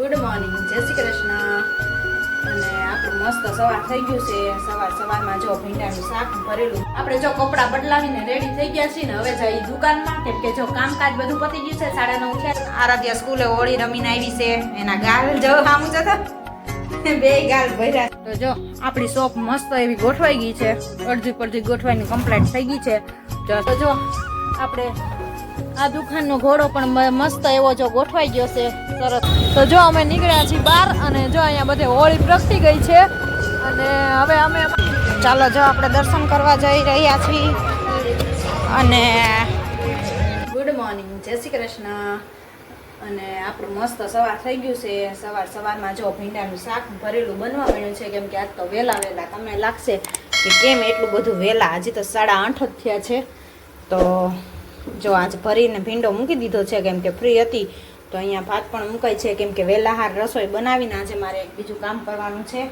Good morning જય શ્રી કૃષ્ણ. અને આપણું મસ્ત સવાર થઈ ગયું છે. સવાર સવારમાં જો ભીંડાનું શાક ભરેલું. આપણે જો કપડાં બદલાવીને રેડી થઈ ગયા છીએ ને, હવે જઈ દુકાનમાં. કેમ કે જો કામકાજ બધું પતી ગયું છે, સાડા નવ થયા. આરાધ્યા સ્કૂલે હોળી રમીને આવી છે. એના ગાલ જો સામું જતો બે ગાલ ભર્યા. તો જો, આપણી શોપ મસ્ત એવી ગોઠવાઈ ગઈ છે. અડધી પડધી ગોઠવાઈની કમ્પ્લીટ થઈ ગઈ છે. તો જો, આપણે આ દુકાનનો ઘોડો પણ મસ્ત એવો જો ગોઠવાઈ ગયો છે, સરસ. તો જો અમે નીકળ્યા છીએ બહાર અને જો અહીંયા બધે હોળી પ્રગટી ગઈ છે અને હવે અમે ચાલો જો આપણે દર્શન કરવા જઈ રહ્યા છીએ. અને ગુડ મોર્નિંગ જય શ્રી કૃષ્ણ. અને આપણું મસ્ત સવાર થઈ ગયું છે. સવાર સવારમાં જો ભીંડાનું શાક ભરેલું બનવા મળ્યું છે, કેમ કે આજ તો વહેલા વહેલા તમને લાગશે કે કેમ એટલું બધું વહેલા. હજી તો સાડા આઠ જ થયા છે. તો જો આજ ભરીને ભીંડો મૂકી દીધો છે, કેમ કે ફ્રી હતી, તો અહીંયા ભાત પણ મુકાય છે, કેમ કે વહેલાહાર રસોઈ બનાવીને આજે મારે એક બીજું કામ કરવાનું છે.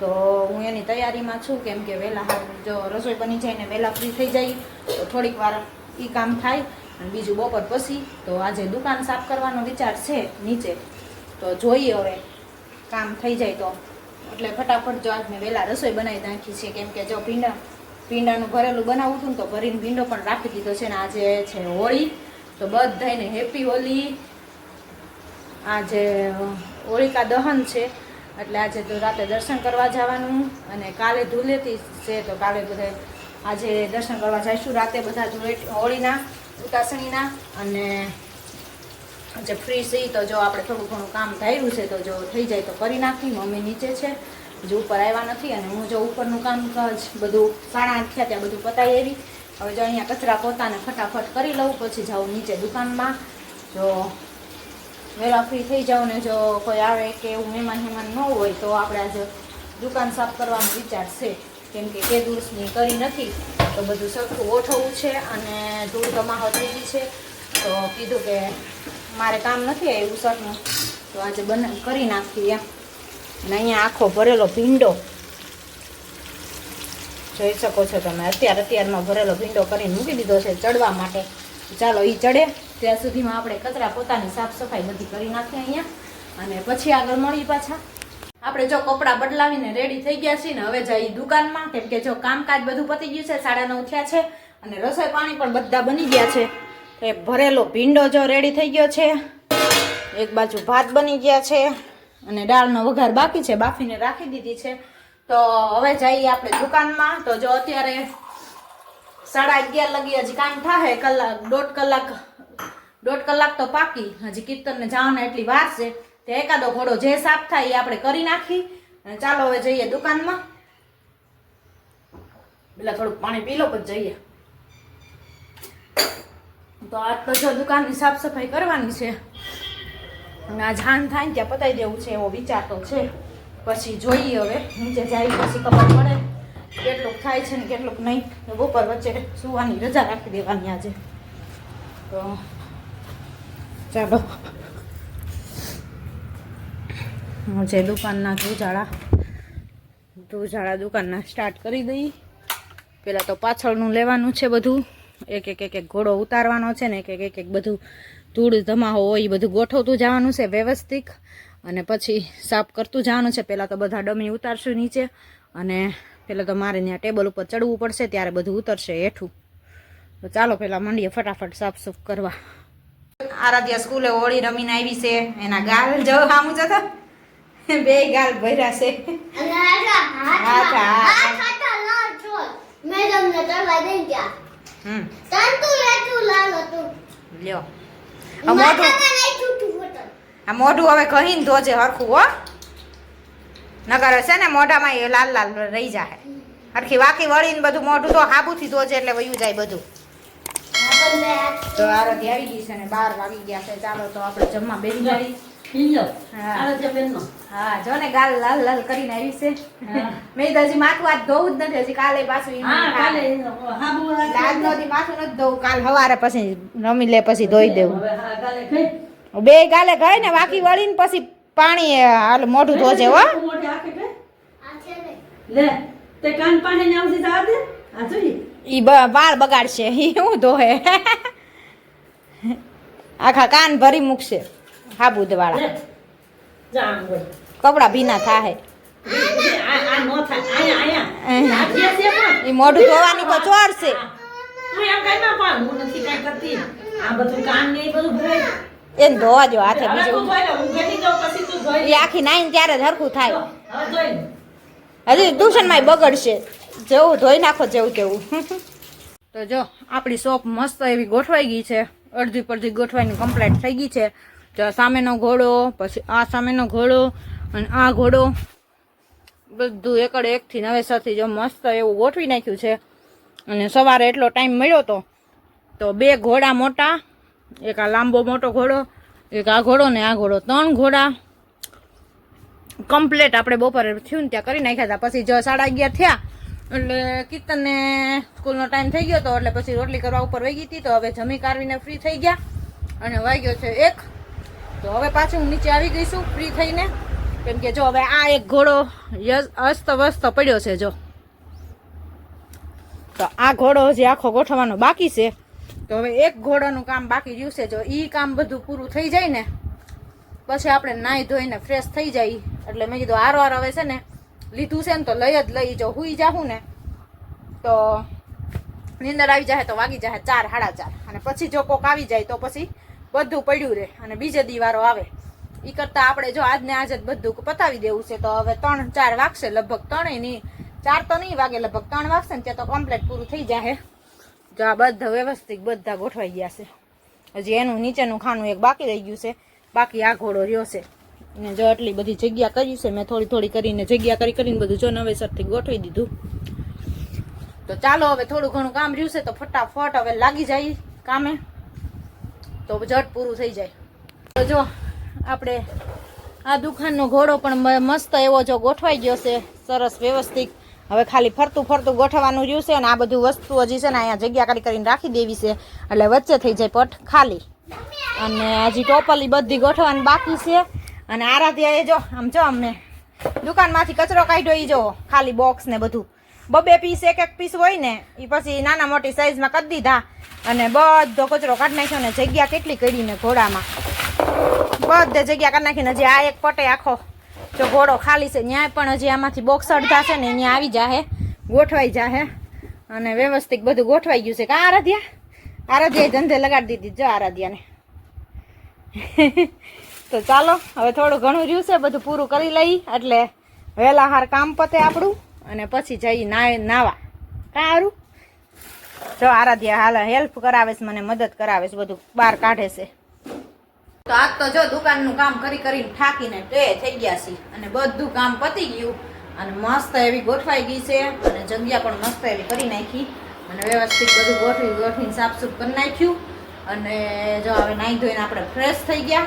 તો હું એની તૈયારીમાં છું, કેમ કે વહેલાહાર જો રસોઈ બની જાય ને વહેલા ફ્રી થઈ જાય, તો થોડીક વાર એ કામ થાય, અને બીજું બપોર પછી, તો આજે દુકાન સાફ કરવાનો વિચાર છે નીચે. તો જોઈએ હવે કામ થઈ જાય તો. એટલે ફટાફટ જો આજ મેં વહેલા રસોઈ બનાવી નાખી છે, કેમ કે જો ભીંડા ભીંડાનું ભરેલું બનાવું હતું તો ભરીને ભીંડો પણ રાખી દીધો છે ને આજે છે હોળી, તો બધાને હેપી હોલી. આજે હોળિકા દહન છે, એટલે આજે તો રાતે દર્શન કરવા જવાનું અને કાલે ધૂલેતી છે, તો કાલે બધે આજે દર્શન કરવા જઈશું રાતે બધા ધૂળેટી હોળીના, ઉતાસણીના અને જે ફ્રી છે, તો જો આપણે થોડું ઘણું કામ ધાર્યું છે, તો જો થઈ જાય તો કરી નાખી મમ્મી નીચે છે. હજુ ઉપર આવ્યા નથી અને હું જો ઉપરનું કામ જ બધું સાડા આઠ થયા ત્યાં બધું પતાવી આવી. હવે જો અહીંયા કચરા પોતાને ફટાફટ કરી લઉં, પછી જાઉં નીચે દુકાનમાં. જો વહેલા ફ્રી થઈ જાઉં ને જો કોઈ આવે કે એવું મહેમાન હેમાન ન હોય તો આપણે આજે દુકાન સાફ કરવાનો વિચાર છે. કેમ કે એ દિવસની કરી નથી, તો બધું સરખું ગોઠવવું છે અને ધૂળ ધમાહો થઈ ગઈ છે. તો કીધું કે મારે કામ નથી આવ્યું સરનું. તો આજે બને કરી નાખીએ. એમ અને અહીંયા આખો ભરેલો ભીંડો જોઈ શકો છો તમે. અત્યાર અત્યારમાં ભરેલો ભીંડો કરીને મૂકી દીધો છે ચડવા માટે. ચાલો એ ચડે. ત્યાં સુધીમાં આપણે કચરા પોતાની સાફ સફાઈ બધી કરી નાખીએ અહીંયા. અને પછી આગળ મળી પાછા. આપણે જો કપડાં બદલાવીને રેડી થઈ ગયા છીએ ને, હવે જઈ દુકાનમાં. કેમ કે જો કામકાજ બધું પતી ગયું છે, સાડા નવ થયા છે અને રસોઈ પાણી પણ બધા બની ગયા છે. એ ભરેલો ભીંડો જો રેડી થઈ ગયો છે. એક બાજુ ભાત બની ગયા છે. અને દાળનો વઘાર બાકી છે, બાફીને રાખી દીધી છે. તો હવે જઈએ આપણે દુકાનમાં. તો જો અત્યારે સાડા અગિયાર લગી હજી કામ થાય કલાક, દોઢ કલાક દોઢ કલાક તો પાકી. હજી કીર્તનને જવાના એટલી વાર છે. તે એકાદો ઘોડો જે સાફ થાય એ આપણે કરી નાખી. અને ચાલો હવે જઈએ દુકાનમાં. પેલા થોડુંક પાણી પી લો, પછી જઈએ. તો આજ તો જો દુકાનની સાફ સફાઈ કરવાની છે. અને જાણ થાય ને ત્યાં પતાવી દેવું છે એવો વિચાર તો છે. પછી જોઈએ હવે, નીચે જાય પછી ખબર પડે કેટલુંક થાય છે ને કેટલુંક નહીં. બપોર વચ્ચે સુવાની રજા રાખી દેવાની આજે. તો ચાલો. જે દુકાનના ધૂજાળા ધૂજાળા દુકાનના સ્ટાર્ટ કરી દઈ. પહેલાં તો પાછળનું લેવાનું છે બધું. એક એક એક એક ઘોડો ઉતારવાનો છે ને એક એક એક બધું ધૂળ ધમાહો હોય એ બધું ગોઠવતું જવાનું છે વ્યવસ્થિત. અને પછી સાફ કરતું જવાનું છે. પહેલાં તો બધા ડમી ઉતારશું નીચે. અને પહેલાં તો મારે ત્યાં ટેબલ ઉપર ચડવું પડશે ત્યારે બધું ઉતરશે હેઠું. તો ચાલો પહેલાં મંડીએ ફટાફટ સાફ સૂફ કરવા. આરાધ્યા સ્કૂલે હોળી રમીને આવી છે. એના ગાલ જો સામું જતો બે ગાલ ભર્યા છે. ગયા. તંતુ લાલ હતું. લ્યો. આ મોઢું. આ મોઢું હવે કહીને ધોજે હરખું હો. નગર છે ને મોઢામાં એ લાલ લાલ રહી જાય હરખી વાકી વળીને બધું મોઢું તો હાબુથી ધોજે એટલે વયું જાય બધું. તો આરતી આવી ગઈ છે ને બાર વાગી ગયા છે. ચાલો તો આપણે જમવા બેસી જઈએ. હિલો હા. બેનનો હા જો ને ગાલ લાલ લાલ કરીને આવી છે. મેં તો હજી માથું આજ ધોવું જ નથી હજી કાલે પાછું કાલે કાલે હાબુ આજ નો માથું નથી ધોવું. કાલ સવારે પછી રમી લે પછી ધોઈ દેવું. કાલે બે ગાલે ગઈ ને બાકી વળીને પછી પાણી હાલ મોઢું ધોજે હો. લે તે કાન ને જવા દે. આ જોઈએ. ઈ બાળ વાળ બગાડશે. ઈ હું ધોહે? આખા કાન ભરી મૂકશે. હાબુદ વાળા. કપડા ભીના થાય આ આ નો થાય અહીંયા અહીંયા આ જે છે પણ. એ મોઢું ધોવાની તો ચોર છે. એમ કઈ ના પાડું હું નથી કઈ કરતી. આ બધું કામ ને એ એને ધોવા જો હાથે બીજું. એ આખી નાઈને ત્યારે જ હરખું થાય. હજી ટ્યુશનમાં બગડશે. જેવું ધોઈ નાખો જેવું તેવું. તો જો આપણી શોપ મસ્ત એવી ગોઠવાઈ ગઈ છે. અડધી પડધી ગોઠવાઈને કમ્પ્લીટ થઈ ગઈ છે. સામેનો ઘોડો, પછી આ સામેનો ઘોડો અને આ ઘોડો. બધું એકડ એકથી નવેસરથી જો મસ્ત એવું ગોઠવી નાખ્યું છે. અને સવારે એટલો ટાઈમ મળ્યો તો તો બે ઘોડા મોટા, એક આ લાંબો મોટો ઘોડો, એક આ ઘોડો ને આ ઘોડો. ત્રણ ઘોડા કમ્પ્લેટ આપણે બપોરે થયું ને ત્યાં કરી નાખ્યા હતા. પછી જો સાડા અગિયાર થયા, એટલે કીર્તનને સ્કૂલનો ટાઈમ થઈ ગયો હતો એટલે પછી રોટલી કરવા ઉપર વહી ગઈ હતી, તો હવે જમી કારવીને ફ્રી થઈ ગયા. અને વાગ્યો છે એક. તો હવે પાછું હું નીચે આવી ગઈ છું ફ્રી થઈને. કેમ કે જો હવે આ એક ઘોડો અસ્ત વ્યસ્ત પડ્યો છે, જો. તો આ ઘોડો હજી આખો ગોઠવવાનો બાકી છે. તો હવે એક ઘોડાનું કામ બાકી રહ્યું છે, જો એ કામ બધું પૂરું થઈ જાય ને, પછી આપણે નાહી ધોઈને ફ્રેશ થઈ જાય. એટલે મેં કીધું આરો આરો હવે છે ને, લીધું છે ને તો લઈ જ લઈ જો, હુઈ જાઉં ને. તો નીંદર આવી જાય તો વાગી જાય ચાર, સાડા ચાર. અને પછી જો કોક આવી જાય તો પછી બધું પડ્યું રહે અને બીજે દિવારો આવે. એ કરતાં આપણે જો આજને આજે જ બધું પતાવી દેવું છે, તો હવે ત્રણ ચાર વાગશે લગભગ ત્રણેય નહીં ચાર તો નહીં વાગે, લગભગ ત્રણ વાગશે ને ત્યાં તો કમ્પ્લેટ પૂરું થઈ જાય જો આ બધા વ્યવસ્થિત બધા ગોઠવાઈ ગયા છે. હજી એનું નીચેનું ખાનું એક બાકી રહી ગયું છે, બાકી આ ઘોડો રહ્યો છે. ને જો આટલી બધી જગ્યા કરી છે, મેં થોડી થોડી કરીને જગ્યા કરી કરીને બધું જો નવેસરથી ગોઠવી દીધું. તો ચાલો હવે થોડું ઘણું કામ રહ્યું છે, તો ફટાફટ હવે લાગી જાય કામે. તો જટ પૂરું થઈ જાય. તો જો, આપણે આ દુકાનનો ઘોડો પણ મસ્ત એવો જો ગોઠવાઈ ગયો છે, સરસ વ્યવસ્થિત. હવે ખાલી ફરતું ફરતું ગોઠવવાનું રહ્યું છે અને આ બધું વસ્તુ હજી છે ને અહીંયા જગ્યા કરી કરીને રાખી દેવી છે. એટલે વચ્ચે થઈ જાય પટ ખાલી. અને હજી ટોપલી બધી ગોઠવવાની બાકી છે. અને આરાધ્યા એ જો, આમ જો અમને દુકાનમાંથી કચરો કાઢ્યો એ જો, ખાલી બોક્સ ને બધું. બબે પીસ, એક એક પીસ હોય ને એ પછી નાના મોટી સાઈઝમાં કરી દીધા. અને બધો કચરો કાઢી નાખ્યો ને જગ્યા કેટલી કરીને ઘોડામાં. બધે જગ્યા કરી નાખીને હજી આ એક પટે આખો. જો ઘોડો ખાલી છે, ન્યાય પણ હજી આમાંથી બોક્સ અડધા છે ને ત્યાં આવી જાહે. ગોઠવાઈ જાહે. અને વ્યવસ્થિત બધું ગોઠવાઈ ગયું છે. કાં આરાધ્યા? આરાધ્યાએ ધંધે લગાડી દીધી. જો આરાધ્યાને. તો ચાલો, હવે થોડું ઘણું રહ્યું છે, બધું પૂરું કરી લઈ, એટલે વહેલા હાર કામ પતે આપણું. અને પછી જઈ નાય નાવા. હારું જો આરાધ્યા હાલ હેલ્પ કરાવે છે મને મદદ કરાવે છે બધું બહાર કાઢે છે. તો આજ તો જો દુકાનનું કામ કરી કરીને થાકીને તે થઈ ગયા છે અને બધું કામ પતી ગયું. અને મસ્ત એવી ગોઠવાઈ ગઈ છે. અને જગ્યા પણ મસ્ત એવી કરી નાખી. અને વ્યવસ્થિત બધું ગોઠવી ગોઠવીને સાફસૂફ કરી નાખ્યું. અને જો હવે નાહી ધોઈને આપણે ફ્રેશ થઈ ગયા.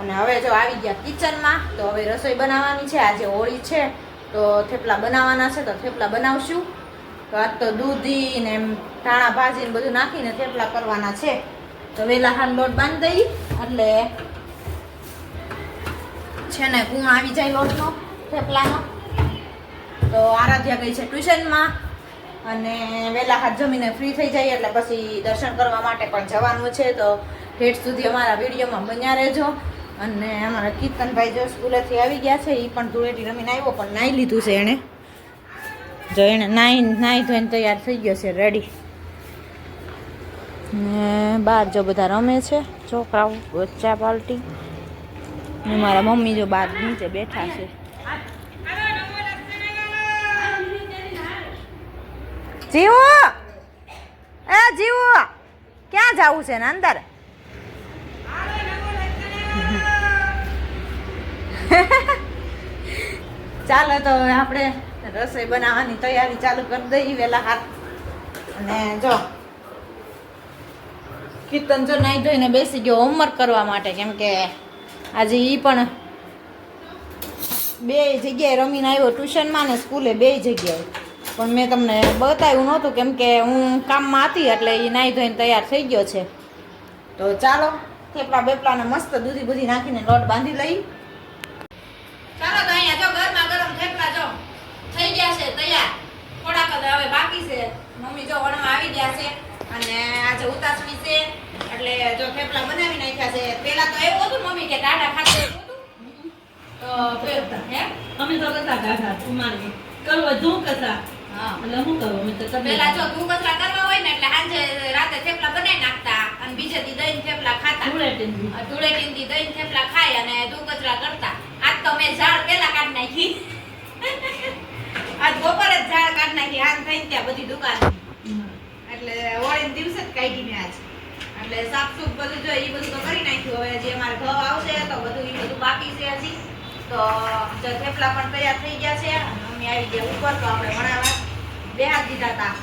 અને હવે જો આવી ગયા કિચનમાં તો હવે રસોઈ બનાવવાની છે. આજે હોળી છે. તો થેપલા બનાવવાના છે, તો થેપલા બનાવશું. તો આજ તો દૂધી ને એમ ધાણા ભાજી ને બધું નાખીને થેપલા કરવાના છે. તો વેલા હાલ લોટ બાંધી દઈ એટલે છે ને ગુણ આવી જાય લોટનો થેપલાનો. તો આરાધ્યા ગઈ છે ટ્યુશનમાં અને વહેલા હાથ જમીને ફ્રી થઈ જાય, એટલે પછી દર્શન કરવા માટે પણ જવાનું છે. તો હેઠ સુધી અમારા વિડીયોમાં બન્યા રહેજો. અને અમારા કીર્તનભાઈ જો સ્કૂલેથી આવી ગયા છે એ પણ ધૂળેટી રમીને આવ્યો, પણ નાહી લીધું છે એણે. જો એણે નાહી નાહી ધોઈને તૈયાર થઈ ગયો છે રેડી ને બહાર જો બધા રમે છે, છોકરાઓ, બચ્ચા પાર્ટી ને મારા મમ્મી જો બહાર નીચે બેઠા છે. જીવો! એ જીવો! ક્યાં જવું છે ને અંદર? ચાલો તો આપણે રસોઈ બનાવવાની તૈયારી ચાલુ કરી દઈએ વહેલા હાથ. અને જો, કીર્તન જો નાઈ ધોઈને બેસી ગયો હોમવર્ક કરવા માટે, કેમ કે આજે એ પણ બે જગ્યાએ રમીને આવ્યો ટ્યુશનમાં ને સ્કૂલે બે જગ્યાએ. પણ મેં તમને બતાવ્યું નહોતું કેમ કે હું કામમાં હતી એટલે એ નાઈ ધોઈને તૈયાર થઈ ગયો છે. તો ચાલો, થેપલા બેપલાને મસ્ત દૂધી બુધી નાખીને લોટ બાંધી લઈ. ચાલો તો અહીંયા જો ઘરમાં ગરમ થેપલા જો. થઈ ગયા છે તૈયાર. થોડાક જ હવે બાકી છે. મમ્મી જો વણવા આવી ગયા છે અને આજે ઉતાસણી છે. એટલે જો થેપલા બનાવી નાખ્યા છે. પેલા તો એવું હતું મમ્મી કે ટાટા ખાતે તો હે? અમે તો કરતા કાઢા કુમારી કરવા તું કરતા એટલે શું કરું? અમે તો પેલા જો તું કચરા કરવા હોય ને એટલે સાંજે રાતે થેપલા બનાવી નાખતા અને બીજે દહીં થેપલા ખાતા. ધૂળેટીની. આ ધૂળેટીની દહીં થેપલા ખાય અને તું કચરા કરતા. આજ તો મેં ઝાડ પેલા કાઢી નાખી. આજ બપોરે જ ઝાડ કાઢી નાખી હાથ થઈને ત્યાં બધી દુકાન. એટલે હોળી દિવસે જ કાઢી ને આજ. એટલે સાફ સૂફ બધું જો એ બધું તો કરી નાખ્યું. હવે જે મારે ઘઉં આવશે, તો બધું એ બધું બાકી છે હજી. તો જો થેપલા પણ તૈયાર થઈ ગયા છે. મમ્મી આવી ગયા ઉપર, તો આપણે વણાવા બે હાથ દીધા હતા.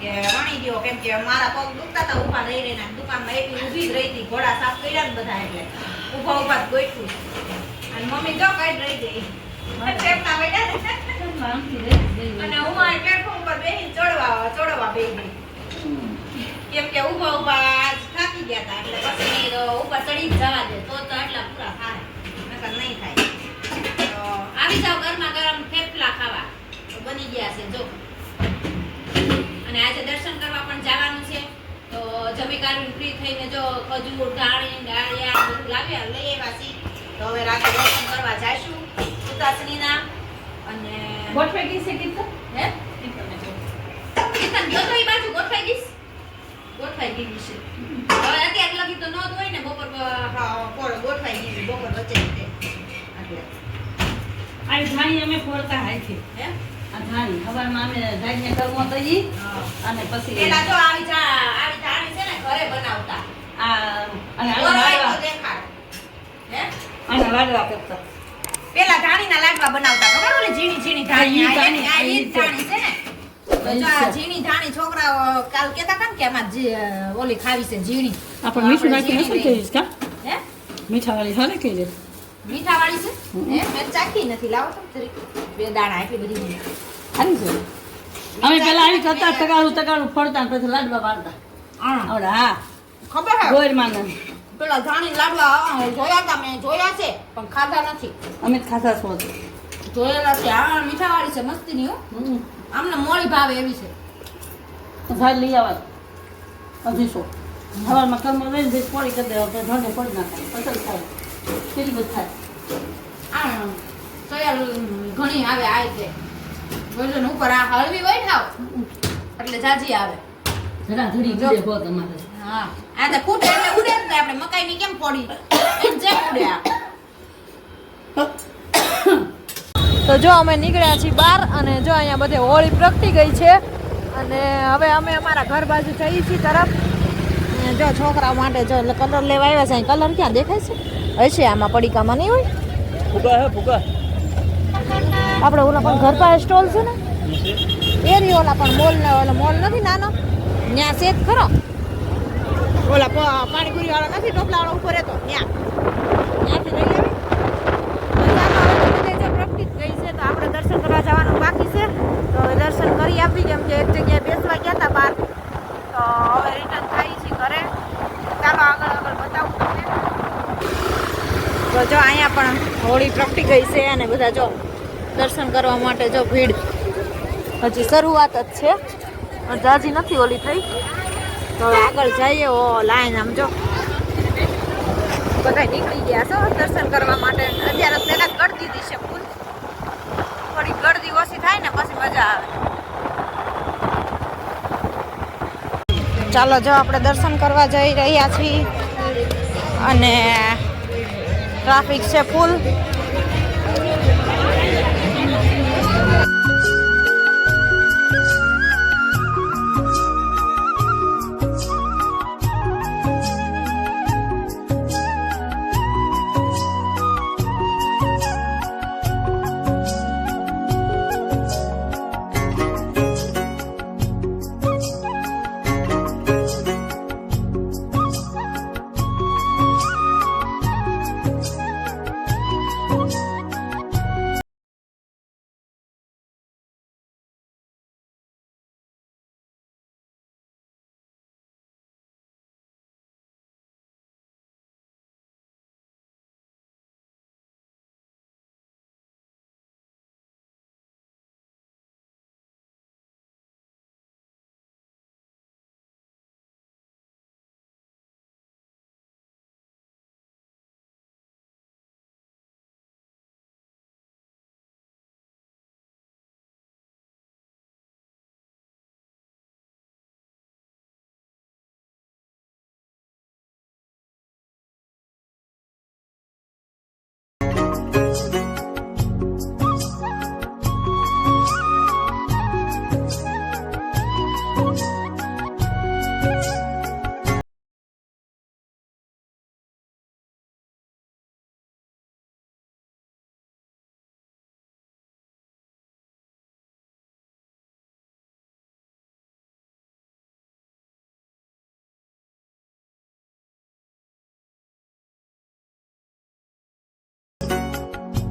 કે વણી ગયો, કેમ કે મારા પગ દુખતા હતા ઊભા રહી રહીને દુકાનમાં એટલી ઊભી જ રહી હતી. ઘોડા સાફ કર્યા ને બધા એટલે. ઊભા ઊભા જ ગોઠવું મમ્મી જો કઈ રહી ગઈ. અને હું આ પ્લેટફોર્મ પર બેસીને ચડવા ચડવા બેસી ગઈ. કેમ કે ઊભા ઊભા થાકી ગયા હતા એટલે પછી ઉપર ચડી જવા દે તો તો એટલા પૂરા થાય. નકર નહીં થાય. તો આવી જાવ ગરમા ગરમ થેપલા ખાવા. તો બની ગયા છે જો. અને આજે દર્શન કરવા પણ જવાનું છે. તો જમી કાઢીને ફ્રી થઈને જો ખજૂર ધાણી ડાળિયા બધું લાવ્યા લઈ આવ્યા છીએ. તો હવે રાતે દર્શન કરવા જઈશું ઉતાસણીના અને ગોઠવાઈ ગઈ છે કીર્તન હે? કીર્તન જો તો એ બાજુ ગોઠવાઈ ગઈ ગોઠવાઈ ગઈ છે હવે અત્યારે લગી તો નહોતું હોય ને બપોર પ- ગોઠવાઈ ગઈ બપોર વચ્ચે એટલે. આ ધાણી અમે ફોડતા હાથે. હે? આ ધાણી. સવારમાં અમે ધાણીને કરવો તો ઈ અને પછી પેલા તો આવી જા આવી ધાણી છે ને ઘરે બનાવતા. આ અને આ દેખાડ. હે? આના લાડવા કરતા. પેલા ધાણીના લાડવા બનાવતા ખબર ઓલી ઝીણી ઝીણી ધાણી? આ એની- આ ઈ ધાણી છે ને? તો જો આ ઝીણી ધાણી છોકરાઓ કાલ કહેતા હતા ને કે આમાં ઓલી ખાવી છે ઝીણી. આપણે મીઠું નાખીને શું કહીશ કા? હે? મીઠા વાળી સારી કહી દે મીઠા વાળી છે હે? મેં ચાખી નથી. લાવો તો બે દાણા એટલી બધી. સારી છે. અમે પેલા આવી કરતા ફરતા પછી લાડવા હા. ખબર ને પેલા ધાણી લાડવા જોયા હતા મેં જોયા છે પણ ખાધા નથી. અમે ખાતા છો જોયેલા છે આ મીઠાવાળી છે મસ્તી ની હો આમને મોળી ભાવે એવી છે. ભાઈ લઈ આવવા અઢીસો સવારમાં કર્મ લઈને જઈ પોળી કરી દેવા પછી ઢોંઢે પડી નાખાય પસંદ થાય. કેટલી બધી થાય. આ સોયા ઘણી આવે આ રીતે. વજન ઉપર આ હળવી હોય ને એટલે જાજી આવે. જરા ધડી જો. ઉડે હો. આ તો ફૂટે એટલે ઉડે ને આપણે મકાઈની કેમ પડી એમ જે ઉડે તો જો અમે નીકળ્યા છીએ બહાર અને જો અહીંયા બધે હોળી પ્રગટી ગઈ છે અને હવે અમે અમારા ઘર બાજુ જઈએ છીએ તરફ. અને જો છોકરાઓ માટે જો કલર લેવા આવ્યા છે કલર ક્યાં દેખાય છે? હશે આમાં પડીકામાં નહીં હોય? ફૂગા હે ફૂગા આપણે ઓલા પણ ઘર પાસે સ્ટોલ છે ને? એ રહ્યો ઓલા પણ મોલ ને ઓલા મોલ નથી નાનો? ત્યાં શેક ખરો? ઓલા પાણીપુરી વાળા નથી ટોપલા વાળા ઉપર હતો ત્યાં ત્યાંથી લઈ લેવી ગઈ છે, તો આપણે દર્શન કરવા જવાનું બાકી છે. તો દર્શન કરી આપી, કેમ કે એક જગ્યાએ બેસવા ગયા હતા બહાર. તો હવે રિટર્ન થાય છે ઘરે. ચાલો આગળ આગળ બતાવું તો જો અહીંયા પણ હોળી પ્રગટી ગઈ છે અને બધા જો દર્શન કરવા માટે જો ભીડ હજી શરૂઆત જ છે. હજી નથી ઓલી થઈ. તો આગળ જઈએ. ઓ, લાઈન આમ જો. બધા નીકળી ગયા છો દર્શન કરવા માટે. અત્યારે પહેલા ગળદી છે ફૂલ. થોડી ગળદી ઓછી થાય ને પછી મજા આવે. ચાલો, જો આપણે દર્શન કરવા જઈ રહ્યા છીએ. અને ટ્રાફિક છે ફૂલ.